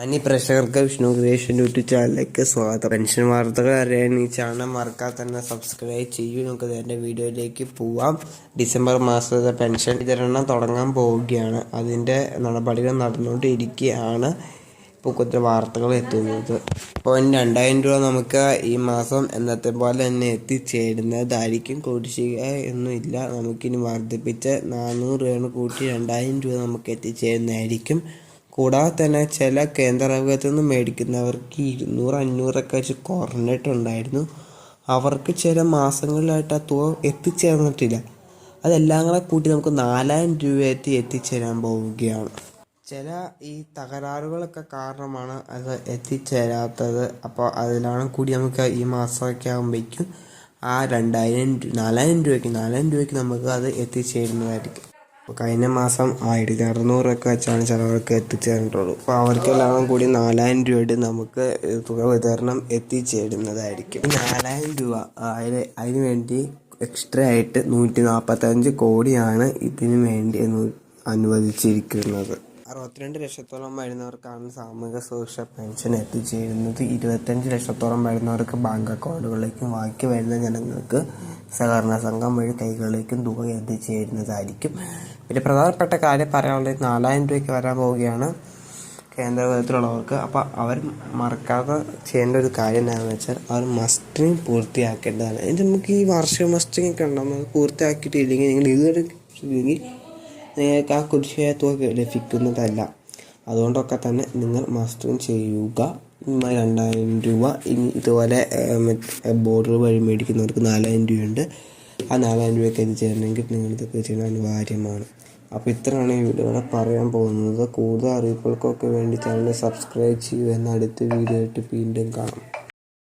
അനി പ്രേക്ഷകർക്ക് Vishnu creation YouTube ചാനലിലേക്ക് സ്വാഗതം. പെൻഷൻ വാർത്തകൾ അറിയാൻ ഈ ചാനൽ മറക്കാതെ തന്നെ സബ്സ്ക്രൈബ് ചെയ്യൂ. നമുക്ക് എന്റെ വീഡിയോയിലേക്ക് പോവാം. ഡിസംബർ മാസത്തെ പെൻഷൻ വിതരണം തുടങ്ങാൻ പോവുകയാണ്. അതിന്റെ നടപടികൾ നടന്നുകൊണ്ടിരിക്കുകയാണ്. ഇപ്പോൾ കുറച്ച് വാർത്തകൾ എത്തുന്നത്. അപ്പോൾ രണ്ടായിരം രൂപ നമുക്ക് ഈ മാസം എന്നത്തെ പോലെ തന്നെ എത്തിച്ചേരുന്നതായിരിക്കും. കുടിശ്ശിക ഒന്നുമില്ല നമുക്കിനി വർദ്ധിപ്പിച്ച് നാനൂറ് രൂപയാണ് കൂട്ടി രണ്ടായിരം രൂപ നമുക്ക് എത്തിച്ചേരുന്നതായിരിക്കും. കൂടാതെ തന്നെ ചില കേന്ദ്രഭാഗത്തു നിന്ന് മേടിക്കുന്നവർക്ക് ഇരുന്നൂറ് അഞ്ഞൂറൊക്കെ വെച്ച് കുറഞ്ഞിട്ടുണ്ടായിരുന്നു അവർക്ക് ചില മാസങ്ങളിലായിട്ട് ആ തുക എത്തിച്ചേർന്നിട്ടില്ല അതെല്ലാം കൂടെ കൂട്ടി നമുക്ക് നാലായിരം രൂപയെത്തി എത്തിച്ചേരാൻ പോവുകയാണ്. ചില ഈ തകരാറുകളൊക്കെ കാരണമാണ് അത് എത്തിച്ചേരാത്തത്. അപ്പോൾ അതിലാണ് കൂടി നമുക്ക് ഈ മാസമൊക്കെ ആകുമ്പോഴേക്കും ആ രണ്ടായിരം നാലായിരം രൂപയ്ക്ക് നാലായിരം രൂപയ്ക്ക് നമുക്ക് അത് എത്തിച്ചേരുന്നതായിരിക്കും. കഴിഞ്ഞ മാസം ആയിരത്തി അറുന്നൂറൊക്കെ വെച്ചാണ് ചിലവർക്ക് എത്തിച്ചേർന്നിട്ടുള്ളൂ. അപ്പോൾ അവർക്കെല്ലാം കൂടി നാലായിരം രൂപയുടെ നമുക്ക് തുക വിതരണം എത്തിച്ചേരുന്നതായിരിക്കും. നാലായിരം രൂപ അതിന് അതിന് വേണ്ടി എക്സ്ട്രാ ആയിട്ട് നൂറ്റി നാൽപ്പത്തഞ്ച് കോടിയാണ് ഇതിനു വേണ്ടി അനുവദിച്ചിരിക്കുന്നത്. അറുപത്തിരണ്ട് ലക്ഷത്തോളം വരുന്നവർക്കാണ് സാമൂഹിക സുരക്ഷ പെൻഷൻ എത്തിച്ചേരുന്നത്. ഇരുപത്തഞ്ച് ലക്ഷത്തോളം വരുന്നവർക്ക് ബാങ്ക് അക്കൗണ്ടുകളിലേക്കും ബാക്കി വരുന്ന ജനങ്ങൾക്ക് സഹകരണ സംഘം വഴി കൈകളിലേക്കും തുക എത്തിച്ചേരുന്നതായിരിക്കും. പിന്നെ പ്രധാനപ്പെട്ട കാര്യം പറയാനുള്ളത് നാലായിരം രൂപയ്ക്ക് വരാൻ പോവുകയാണ് കേന്ദ്ര വിധത്തിലുള്ളവർക്ക് അപ്പോൾ അവർ മറക്കാതെ ചെയ്യേണ്ട ഒരു കാര്യം എന്താണെന്ന് വെച്ചാൽ അവർ മസ്റ്ററിങ് പൂർത്തിയാക്കേണ്ടതാണ്. ഇത് നമുക്ക് ഈ വാർഷിക മസ്റ്ററിങ് ഒക്കെ ഉണ്ടാകും പൂർത്തിയാക്കിയിട്ടില്ലെങ്കിൽ നിങ്ങൾ ഇതുവരെ നിങ്ങൾക്ക് ആ കുടിശ്ശിക തുക ലഭിക്കുന്നതല്ല. അതുകൊണ്ടൊക്കെ തന്നെ നിങ്ങൾ മസ്റ്ററിങ് ചെയ്യുക. രണ്ടായിരം രൂപ. ഇനി ഇതുപോലെ ബോർഡർ വഴി മേടിക്കുന്നവർക്ക് നാലായിരം രൂപയുണ്ട്. ആ നാലായിരം രൂപയ്ക്ക് എത്തിച്ചേരണമെങ്കിൽ നിങ്ങൾ ഇതൊക്കെ ചെയ്യണം അനിവാര്യമാണ്. അപ്പോൾ ഇത്രയാണ് ഈ വീഡിയോയുടെ പറയാൻ പോകുന്നത്. കൂടുതൽ അറിയിപ്പുകൾക്കൊക്കെ വേണ്ടി ചാനൽ സബ്സ്ക്രൈബ് ചെയ്യൂ എന്ന അടുത്ത വീഡിയോ ആയിട്ട് വീണ്ടും കാണാം.